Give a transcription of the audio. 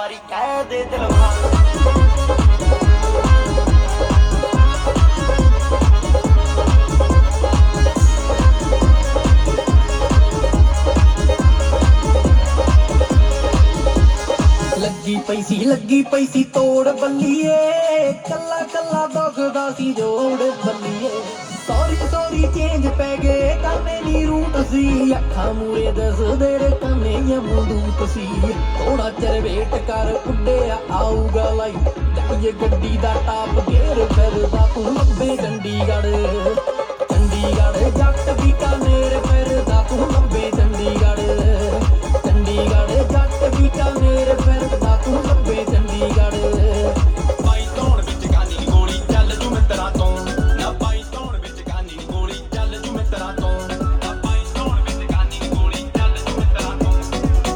મારી કહે દે દલવા લકી પૈસી લગી પૈસી તોડ બલ્લીએ કલ્લા કલ્લા દોખદા સી જોડે બલ્લીએ ਸੀ ਅੱਖਾਂ ਮੂਰੇ ਦੱਸਦੇ ਰੇ ਕੰਨੇ ਅਮਦੂਤ ਸੀ ਥੋੜਾ ਚਿਰ ਵੇਟ ਕਰ ਉੱਡਿਆ ਆਊਗਾ ਲਾਈ ਇਹ ਗੱਡੀ ਦਾ ਟਾਪ ਗੇਰ ਫਿਰਦਾ ਤੂੰ ਲੱਭੇ ਚੰਡੀਗੜ੍ਹ